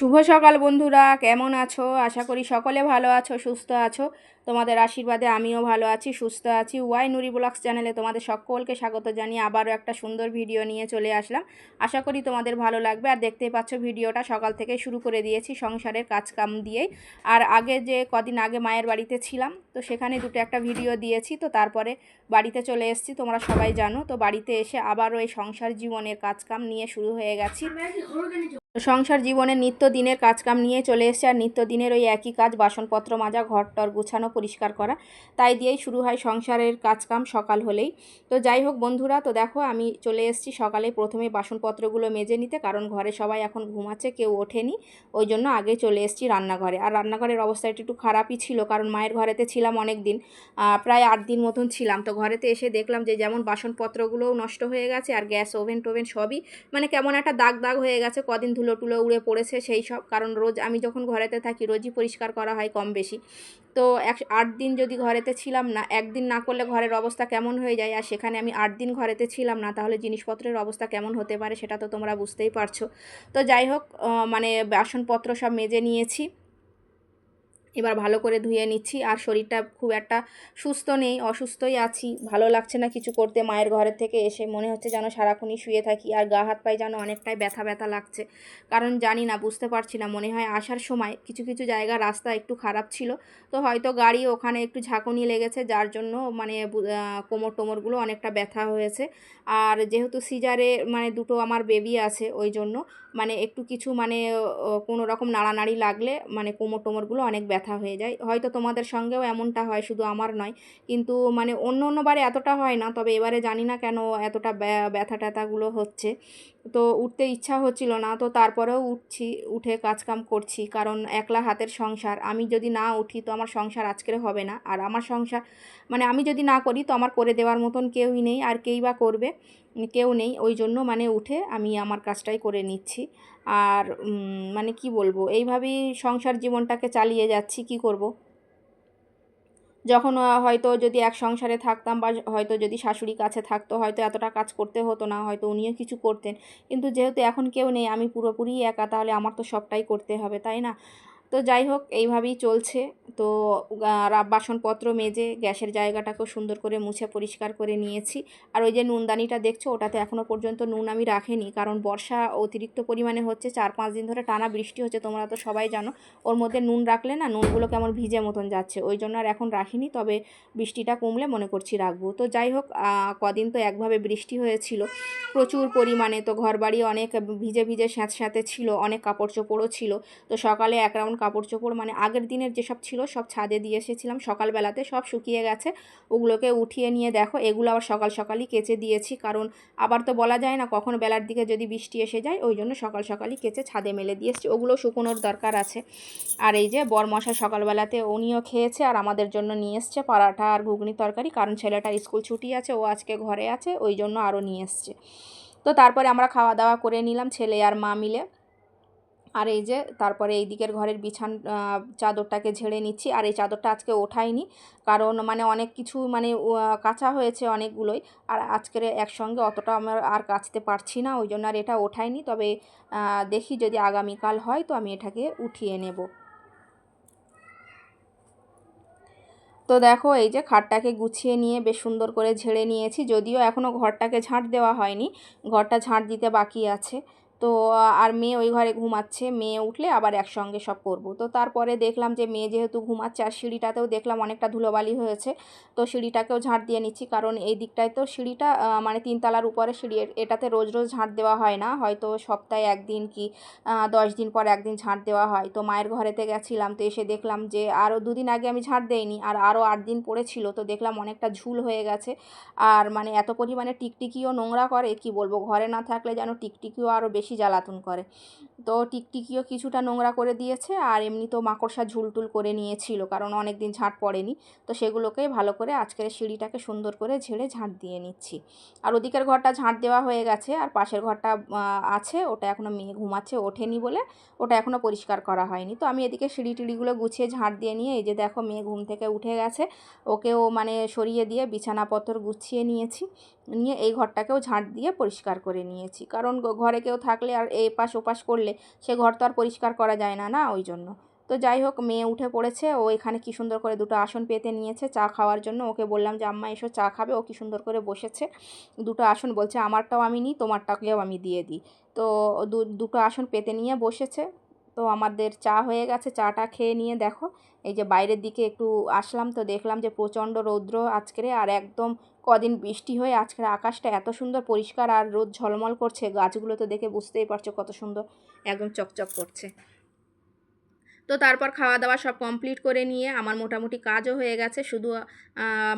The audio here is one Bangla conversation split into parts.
শুভ সকাল বন্ধুরা, কেমন আছো? আশা করি সকলে ভালো আছো, সুস্থ আছো। তোমাদের আশীর্বাদে আমিও ভালো আছি, সুস্থ আছি। ওয়াই নুরি ব্লগস চ্যানেলে তোমাদের সকলকে স্বাগত জানিয়ে আবারও একটা সুন্দর ভিডিও নিয়ে চলে আসলাম। আশা করি তোমাদের ভালো লাগবে। আর দেখতেই পাচ্ছ ভিডিওটা সকাল থেকে শুরু করে দিয়েছি সংসারের কাজকাম দিয়েই। আর আগে যে কদিন আগে মায়ের বাড়িতে ছিলাম, তো সেখানে দুটো একটা ভিডিও দিয়েছি, তো তারপরে বাড়িতে চলে এসেছি, তোমরা সবাই জানো। তো বাড়িতে এসে আবারও এই সংসার জীবনের কাজকাম নিয়ে শুরু হয়ে গেছি। সংসার জীবনের নিত্য দিনের কাজকাম নিয়ে চলে এসছে আর নিত্য দিনের ওই একই কাজ, বাসনপত্র মাজা ঘর টর গুছানো, পরিষ্কার করা। তাই দিয়েই শুরু হয় সংসারের কাজকাম সকাল হলেই। তো যাই হোক বন্ধুরা, তো দেখো আমি চলে এসেছি সকালে। প্রথমে বাসনপত্রগুলো মেজে নিতে, কারণ ঘরে সবাই এখন ঘুমাচ্ছে, কেউ ওঠেনি। ওই জন্য আগে চলে এসেছি রান্নাঘরে। আর রান্নাঘরের অবস্থা একটু খারাপই ছিল, কারণ মায়ের ঘরেতে ছিলাম অনেক দিন প্রায় আট দিন মতন ছিলাম। তো ঘরেতে এসে দেখলাম যে যেমন বাসনপত্রগুলোও নষ্ট হয়ে গেছে, আর গ্যাস, ওভেন, টোভেন সবই মানে কেমন একটা দাগ দাগ হয়ে গেছে। কদিন ধুলো টুলো উড়ে পড়েছে সেই সব, কারণ রোজ আমি যখন ঘরেতে থাকি রোজই পরিষ্কার করা হয় কম বেশি। তো এক, আট দিন যদি ঘরেতে ছিলাম না, একদিন না করলে ঘরের অবস্থা কেমন হয়ে যায়? আর সেখানে আমি আট দিন ঘরেতে ছিলাম না, তাহলে জিনিসপত্রের অবস্থা কেমন হতে পারে সেটা তো তোমরা বুঝতেই পারছ। তো যাই হোক মানে বাসনপত্র সব মেজে নিয়েছি। এবার ভালো করে ধুয়ে নিচ্ছি। আর শরীরটা খুব একটা সুস্থ নেই, অসুস্থই আছি। ভালো লাগছে না কিছু করতে। মায়ের ঘরের থেকে এসে মনে হচ্ছে যেন সারাক্ষণই শুয়ে থাকি। আর গা হাত পায়ে যেন অনেকটাই ব্যথা ব্যথা লাগছে। কারণ জানি না, বুঝতে পারছি না। মনে হয় আসার সময় কিছু কিছু জায়গা রাস্তা একটু খারাপ ছিল। তো হয়তো গাড়ি ওখানে একটু ঝাঁকুনি লেগেছে, যার জন্য মানে কোমর টোমরগুলো অনেকটা ব্যথা হয়েছে। আর যেহেতু সিজারে মানে দুটো আমার বেবি আছে, ওই জন্য মানে একটু কিছু মানে কোনো রকম নাড়ানাড়ি লাগলে মানে কোমর টোমরগুলো অনেক ব্যথা হয়ে যায়। হয়তো তোমাদের সঙ্গেও এমনটা হয়, শুধু আমার নয়। কিন্তু মানে অন্য অন্যবারে এতটা হয় না, তবে এবারে জানি না কেন এতটা ব্যথা ট্যাথাগুলো হচ্ছে। তো উঠতে ইচ্ছা হচ্ছিল না, তো তারপরেও উঠছি, উঠে কাজকাম করছি। কারণ একলা হাতের সংসার, আমি যদি না উঠি তো আমার সংসার আজকের হবে না। আর আমার সংসার মানে আমি যদি না করি তো আমার করে দেওয়ার মতন কেউই নেই, আর কেই বা করবে? কেউ নেই। ওই জন্য মানে উঠে আমি আমার কাজটাই করে নিচ্ছি। আর মানে কি বলব? এইভাবেই সংসার জীবনটাকে চালিয়ে যাচ্ছি। কি করব। যখন হয়তো যদি এক সংসারে থাকতাম বা হয়তো যদি শাশুড়ি কাছে থাকতো, হয়তো এতটা কাজ করতে হতো না, হয়তো উনিও কিছু করতেন। কিন্তু যেহেতু এখন কেউ নেই, আমি পুরোপুরি একা, তাহলে আমার তো সবটাই করতে হবে, তাই না? তো যাই হোক, এইভাবেই চলছে। তো বাসনপত্র মেজে গ্যাসের জায়গাটাকেও সুন্দর করে মুছে পরিষ্কার করে নিয়েছি। আর ওই যে নুনদানিটা দেখছ, ওটাতে এখনও পর্যন্ত নুন আমি রাখিনি। কারণ বর্ষা অতিরিক্ত পরিমাণে হচ্ছে, চার পাঁচ দিন ধরে টানা বৃষ্টি হচ্ছে, তোমরা তো সবাই জানো। ওর মধ্যে নুন রাখলে না, নুনগুলো কেমন ভিজে মতন যাচ্ছে। ওই জন্য আর এখন রাখিনি, তবে বৃষ্টিটা কমলে মনে করছি রাখব। তো যাই হোক কদিন তো একভাবে বৃষ্টি হয়েছিল। প্রচুর পরিমাণে তো ঘরবাড়ি অনেক ভিজে ভিজে স্যাঁত স্যাঁতে ছিল, অনেক কাপড় চোপড়ও ছিল। তো সকালে এক রাউন্ড কাপড় চোপড় মানে আগের দিনের যেসব ছিল সব ছাদে দিয়ে এসেছিলাম। সকালবেলাতে সব শুকিয়ে গেছে। ওগুলোকে উঠিয়ে নিয়ে দেখো, এগুলো আবার সকাল সকালই কেচে দিয়েছি। কারণ আবার তো বলা যায় না কখন বেলার দিকে যদি বৃষ্টি এসে যায়, ওই জন্য সকাল সকালই কেচে ছাদে মেলে দিয়ে এসেছি। ওগুলো শুকোনোর দরকার আছে। আর এই যে বরমশা সকালবেলাতে উনিও খেয়েছে আর আমাদের জন্য নিয়ে এসছে পরাঠা আর ঘুগনি তরকারি। কারণ ছেলেটার স্কুল ছুটি আছে, ও আজকে ঘরে আছে, ওই জন্য আরও নিয়ে এসছে। তো তারপরে আমরা খাওয়া দাওয়া করে নিলাম, ছেলে আর মা মিলে। আর এই যে তারপরে এই দিকের ঘরের বিছান চাদরটাকে ঝেড়ে নিচ্ছি। আর এই চাদরটা আজকে ওঠাইনি। কারণ মানে অনেক কিছু মানে কাঁচা হয়েছে অনেকগুলোই। আর আজকের একসঙ্গে অতটা আমার আর কাচতে পারছি না, ওই জন্য আর এটা ওঠাইনি। তবে দেখি যদি আগামীকাল হয় তো আমি এটাকে উঠিয়ে নেব। তো দেখো, এই যে খাটটাকে গুছিয়ে নিয়ে বেশ সুন্দর করে ঝেড়ে নিয়েছি। যদিও এখনও ঘরটাকে ঝাঁট দেওয়া হয়নি। ঘরটা ঝাঁট দিতে বাকি আছে। তো, আর মেয়ে ওই ঘরে ঘুমাচ্ছে। মেয়ে উঠলে আবার একসঙ্গে সব করব। তো তারপরে দেখলাম যে, মেয়ে যেহেতু ঘুমাচ্ছে আর সিঁড়িটাতেও দেখলাম অনেকটা ধুলোবালি হয়েছে, তো সিঁড়িটাকেও ঝাঁট দিয়ে নিচ্ছি। কারণ এই দিকটায় তো সিঁড়িটা মানে তিনতলার উপরে সিঁড়ি এটাতে রোজ রোজ ঝাঁট দেওয়া হয় না। হয়তো সপ্তাহে একদিন কি দশ দিন পর একদিন ঝাঁট দেওয়া হয়। তো মায়ের ঘরেতে গেছিলাম, তো এসে দেখলাম যে, আরও দুদিন আগে আমি ঝাঁট দেইনি আর আরও আট দিন পড়েছিল। তো দেখলাম অনেকটা ঝুল হয়ে গেছে। আর মানে এত পরিমাণে টিকটিকিও নোংরা করে, কি বলব? ঘরে না থাকলে যেন টিকটিকিও আরও বেশি বেশি জ্বালাতন করে। তো টিকটিকিও কিছুটা নোংরা করে দিয়েছে আর এমনি তো মাকড়সা ঝুলটুল করে নিয়েছিল কারণ অনেক দিন ঝাঁট পড়েনি। তো সেগুলোকে ভালো করে আজকের সিঁড়িটাকে সুন্দর করে ঝেড়ে ঝাঁট দিয়ে নিচ্ছি। আর ওদিকের ঘরটা ঝাঁট দেওয়া হয়ে গেছে আর পাশের ঘরটা আছে, ওটা এখনও মেয়ে ঘুমাচ্ছে, ওঠেনি বলে ওটা এখনও পরিষ্কার করা হয়নি। তো আমি এদিকে সিঁড়ি টিড়িগুলো গুছিয়ে ঝাঁট দিয়ে নিয়ে এই যে দেখো মেয়ে ঘুম থেকে উঠে গেছে, ওকেও মানে সরিয়ে দিয়ে বিছানাপত্র গুছিয়ে নিয়েছি। নিয়ে এই ঘরটাকেও ঝাঁট দিয়ে পরিষ্কার করে নিয়েছি। কারণ ঘরে কেউ থাকলে আর এই পাশ ওপাশ করলে সে ঘর তো আর পরিষ্কার করা যায় না না? ওই জন্য। তো যাই হোক, মেয়ে উঠে পড়েছে। ও এখানে কি সুন্দর করে দুটো আসন পেতে নিয়েছে চা খাওয়ার জন্য। ওকে বললাম যে, আম্মা, এসো চা খাবে। ও কি সুন্দর করে বসেছে। দুটো আসন বলছে, আমারটাও আমি নিই, তোমারটাকেও আমি দিয়ে দিই। তো দুটো আসন পেতে নিয়ে বসেছে। তো আমাদের চা হয়ে গেছে, চাটা খেয়ে নিয়ে দেখো। এই যে বাইরের দিকে একটু আসলাম তো দেখলাম যে প্রচণ্ড রৌদ্র আজকের, আর একদম কদিন বৃষ্টি হয়ে আজকের আকাশটা এত সুন্দর পরিষ্কার আর রোদ ঝলমল করছে, গাছগুলো তো দেখে বুঝতেই পারছ কত সুন্দর একদম চকচক করছে। তো তারপর খাওয়া দাওয়া সব কমপ্লিট করে নিয়ে আমার মোটামুটি কাজও হয়ে গেছে, শুধু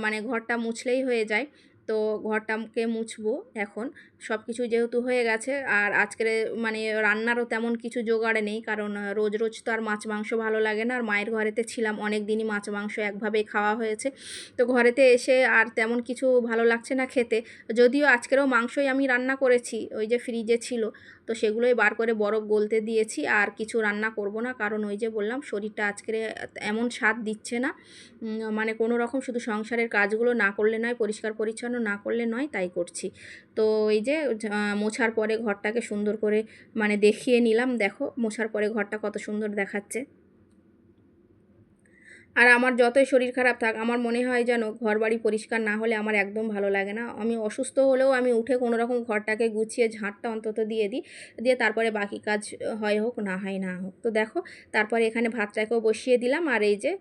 মানে ঘরটা মুছলেই হয়ে যায়। তো ঘরটাকে মুছবো এখন। সব কিছু যেহেতু হয়ে গেছে, আর আজকের মানে রান্নারও তেমন কিছু জোগাড় নেই, কারণ রোজ রোজ তো আর মাছ মাংস ভালো লাগে না। আর মায়ের ঘরেতে ছিলাম অনেক দিনই মাছ মাংস একভাবেই খাওয়া হয়েছে। তো ঘরেতে এসে আর তেমন কিছু ভালো লাগছে না খেতে। যদিও আজকেরও মাংসই আমি রান্না করেছি, ওই যে ফ্রিজে ছিল। তো সেগুলোই বার করে বরফ গলতে দিয়েছি, আর কিছু রান্না করব না। কারণ ওই যে বললাম, শরীরটা আজকে এমন স্বাদ দিচ্ছে না। মানে কোনো রকম শুধু সংসারের কাজগুলো না করলে নয়, পরিষ্কার পরিচ্ছন্ন না করলে নয়, তাই করছি। তো এই যে মোছার পরে ঘরটাকে সুন্দর করে মানে দেখিয়ে নিলাম। দেখো, মোছার পরে ঘরটা কত সুন্দর দেখাচ্ছে। আর আমার যতই শরীর খারাপ থাক, আমার মনে হয় যেন ঘর বাড়ি পরিষ্কার না হলে আমার একদম ভালো লাগে না। আমি অসুস্থ হলেও আমি উঠে কোনো রকম ঘরটাকে গুছিয়ে ঝাঁটটা অন্তত দিয়ে দিই, দিয়ে তারপরে বাকি কাজ, হয় হোক, না হয়, না হোক। তো দেখো, তারপরে এখানে ভাতটাকেও বসিয়ে দিলাম। আর এই যে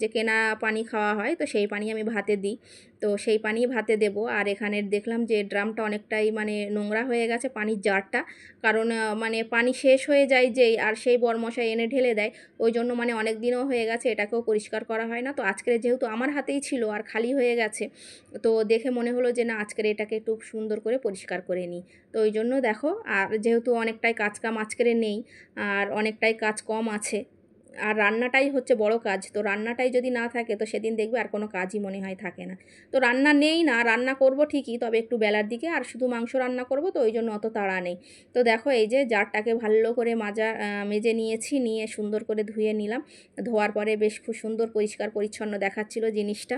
যে কেনা পানি খাওয়া হয়, তো সেই পানি আমি ভাতে দিই। তো সেই পানি ভাতে দেব। আর এখানে দেখলাম যে ড্রামটা অনেকটাই মানে নোংরা হয়ে গেছে পানির জারটা। কারণ মানে পানি শেষ হয়ে যায় যেই আর সেই বরমশাই এনে ঢেলে দেয় ওই জন্য মানে অনেক দিনও হয়ে গেছে এটাকেও পরিষ্কার করা হয় না। তো আজকের যেহেতু আমার হাতেই ছিল আর খালি হয়ে গেছে, তো দেখে মনে হলো যে না, আজকের এটাকে একটু সুন্দর করে পরিষ্কার করে নিই। তো ওই জন্য দেখো, আর যেহেতু অনেকটাই কাজ কাম আজকের নেই, আর অনেকটাই কাজ কম আছে আর রান্নাটাই হচ্ছে বড় কাজ। তো রান্নাটাই যদি না থাকে, তো সেদিন দেখবে আর কোনো কাজই মনে হয় থাকে না। তো রান্না নেই না, রান্না করব ঠিকই, তবে একটু বেলার দিকে আর শুধু মাংস রান্না করব, তো ওই জন্য অত তাড়া নেই। তো দেখো এই যে জারটাকে ভালো করে মাজা মেজে নিয়েছি, নিয়ে সুন্দর করে ধুয়ে নিলাম। ধোয়ার পরে বেশ খুব সুন্দর পরিষ্কার পরিচ্ছন্ন দেখাচ্ছিল জিনিসটা।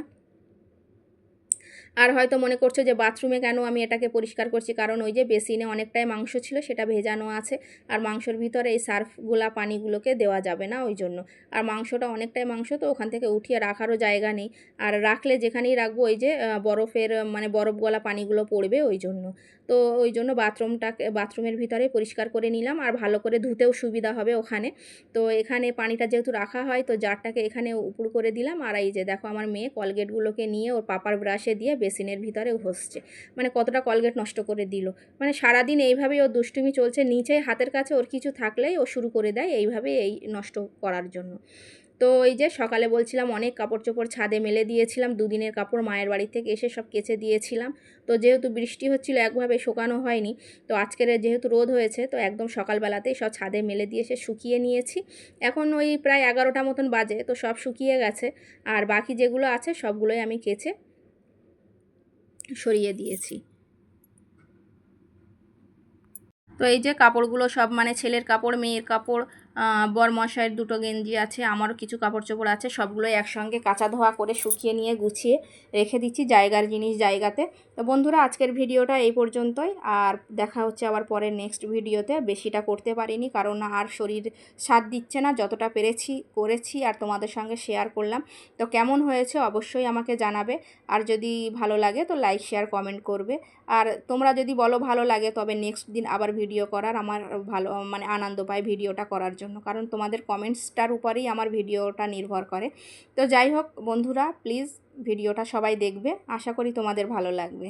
আর হয়তো মনে করছ যে বাথরুমে কেন আমি এটাকে পরিষ্কার করছি? কারণ ওই যে বেসিনে অনেকটাই মাংস ছিল, সেটা ভেজানো আছে। আর মাংসর ভিতরে এই সার্ফগুলা পানিগুলোকে দেওয়া যাবে না ওই জন্য। আর মাংসটা অনেকটাই মাংস, তো ওখান থেকে উঠিয়ে রাখারও জায়গা নেই। আর রাখলে যেখানেই রাখব, ওই যে বরফের মানে বরফ গলা পানিগুলো পড়বে ওই জন্য। তো ওই জন্য বাথরুমটাকে, বাথরুমের ভিতরে পরিষ্কার করে নিলাম। আর ভালো করে ধুতেও সুবিধা হবে ওখানে। তো এখানে পানিটা যেহেতু রাখা হয়, তো জারটাকে এখানে উপর করে দিলাম। আর এই যে দেখো আমার মেয়ে কলগেটগুলোকে নিয়ে ওর পাপার ব্রাশে দিয়ে বেসিনের ভিতরে ঘষছে মানে কতটা কলগেট নষ্ট করে দিল। মানে সারাদিন এইভাবেই ওর দুষ্টুমি চলছে, নিচে হাতের কাছে ওর কিছু থাকলেই ও শুরু করে দেয় এইভাবে এই নষ্ট করার জন্য। তো এই যে সকালে বলছিলাম অনেক কাপড় চোপড় ছাদে মেলে দিয়েছিলাম, দুদিনের কাপড় মায়ের বাড়ি থেকে এসে সব কেচে দিয়েছিলাম। তো যেহেতু বৃষ্টি হচ্ছিল, একভাবে শোকানো হয়নি, তো আজকের যেহেতু রোদ হয়েছে, তো একদম সকালবেলাতেই সব ছাদে মেলে দিয়ে এসে শুকিয়ে নিয়েছি। এখন ওই প্রায় এগারোটা মতন বাজে, তো সব শুকিয়ে গেছে। আর বাকি যেগুলো আছে, সবগুলোই আমি কেচে সরিয়ে দিয়েছি। তো এই যে কাপড়গুলো সব মানে ছেলের কাপড় মেয়ের কাপড় আহ, বর মশাইয়ের দুটো গেঞ্জি আছে আমারও কিছু কাপড় চোপড় আছে সবগুলো একসঙ্গে কাঁচা ধোয়া করে শুকিয়ে নিয়ে গুছিয়ে রেখে দিচ্ছি জায়গার জিনিস জায়গাতে। তো বন্ধুরা আজকের ভিডিওটা এই পর্যন্তই আর দেখা হচ্ছে আবার পরের নেক্সট ভিডিওতে। বেশিটা করতে পারিনি কারণ আর শরীর সাথ দিচ্ছে না যতটা পেরেছি করেছি আর তোমাদের সঙ্গে শেয়ার করলাম। তো কেমন হয়েছে অবশ্যই আমাকে জানাবে আর যদি ভালো লাগে তো লাইক শেয়ার কমেন্ট করবে। আর তোমরা যদি বলো ভালো লাগে তবে নেক্সট দিন আবার ভিডিও করার আমার ভালো মানে আনন্দ পায় ভিডিওটা করার জন্য, কারণ তোমাদের কমেন্টসটার উপরেই আমার ভিডিওটা নির্ভর করে। তো যাই হোক, বন্ধুরা প্লিজ ভিডিওটা সবাই দেখবে। আশা করি তোমাদের ভালো লাগবে।